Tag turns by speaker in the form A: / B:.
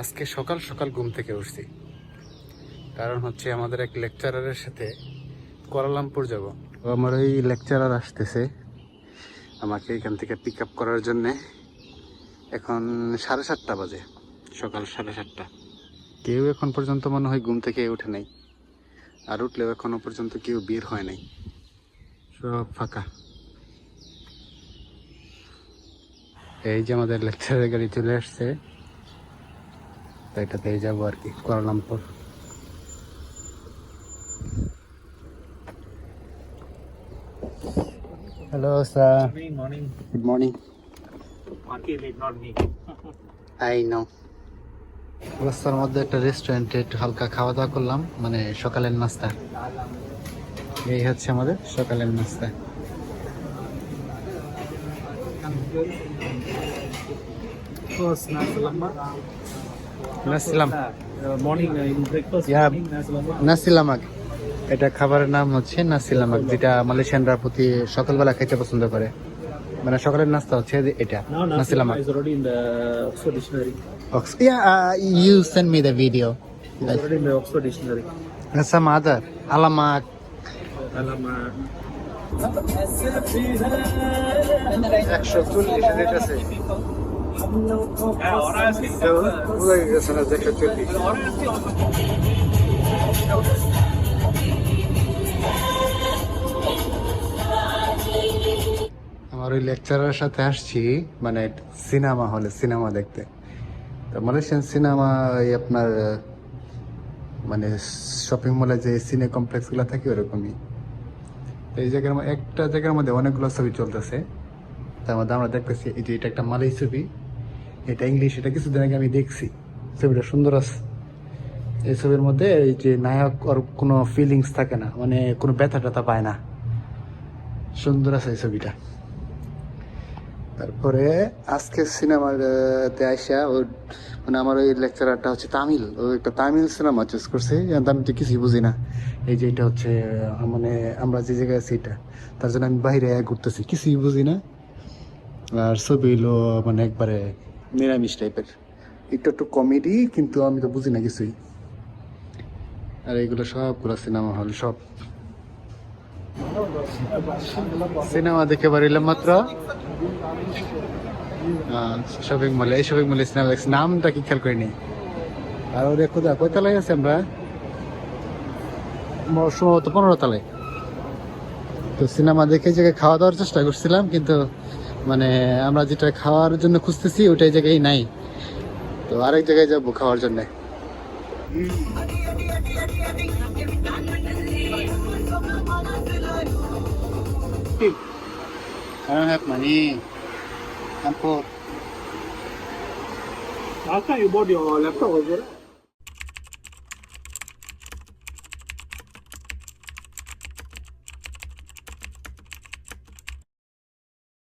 A: আজকে সকাল সকাল ঘুম থেকে উঠছি। কারণ হচ্ছে আমাদের এক লেকচারারের সাথে কোয়ালালামপুর যাব। আমার ওই লেকচারার আসতেছে আমাকে এখান থেকে পিক আপ করার জন্যে। এখন সাড়ে সাতটা বাজে, সকাল সাড়ে সাতটা। কেউ এখন পর্যন্ত মনে হয় ঘুম থেকে উঠে নাই, আর উঠলেও এখনও পর্যন্ত কেউ বের হয় নাই। সব ফাঁকা। এই যে আমাদের লেকচারের গাড়ি চলে আসছে। তো এটাতেই যাব আর কি Kuala Lumpur hello sir. Good morning. I know রাস্তার মধ্যে একটা রেস্টুরেন্টে একটু হালকা খাওয়া দাওয়া করলাম মানে সকালের নাস্তা এই হচ্ছে আমাদের সকালের নাস্তা. নাসিলাম
B: Uh, uh.
A: নাসিলামাক এটা খাবারের নাম হচ্ছে নাসিলামাক যেটা মালয়েশিয়ানরা প্রতি সকালবেলা খেতে পছন্দ করে মানে সকালের নাস্তা হচ্ছে এটা নাসিলামাক uh,
B: already in the Oxford Dictionary.
A: Some other alamak.
B: Alama.
A: একশো চল্লিশ রেট আছে আমার ওই লেকচারের সাথে আসছি মানে সিনেমা হলে সিনেমা দেখতে। তো মালয়েশিয়ান সিনেমা এই আপনার মানে শপিং মলে যে সিনে কমপ্লেক্স কমপ্লেক্সগুলো থাকে ওরকমই। তো এই জায়গার একটা জায়গার মধ্যে অনেকগুলো ছবি চলতেছে। তার মধ্যে আমরা দেখতেছি এই যে এটা একটা মালয় ছবি। এটা ইংলিশ, এটা কিছুদিন আগে আমি দেখছি। ছবিটা সুন্দর আছে। এই ছবির মধ্যে এই যে নায়ক, ওর কোনো ফিলিংস থাকে না মানে কোনো ব্যথা ট্যাথা পায় না। সুন্দর আছে এই ছবিটা। তারপরে আজকে সিনেমাতে আইসা ওর মানে আমার ওই লেকচারারটা হচ্ছে তামিল। ও একটা তামিল সিনেমা চুজ করছে। আমি তো কিছুই বুঝি না। এই যে এটা হচ্ছে মানে আমরা যে জায়গায় আছি এটা, তার জন্য আমি বাইরে ঘুরতেছি। কিছুই বুঝি না। আর ছবি হলো মানে একবারে নিরামিষ টাইপের একটু একটু কমেডি, কিন্তু আমি তো বুঝি না কিছুই। আর এইগুলো সবগুলো সিনেমা হল, সব। সিনেমা দেখে বাড়িলাম মাত্র। শপিং মলে এই শপিং মলে সিনেমা দেখছি। নামটা কি খেয়াল করিনি। আর ওরে কোথায় কয় তলায় আছে আমরা? সম্ভবত পনেরো তলায়। তো সিনেমা দেখে জায়গায় খাওয়া দাওয়ার চেষ্টা করছিলাম, কিন্তু মানে আমরা যেটা খাওয়ার জন্য খুঁজতেছি ওটাই জায়গায় নাই তো আরেক জায়গায় যাব খাওয়ার জন্য I don't have money. I'm poor.
B: Last time you bought your laptop also, right?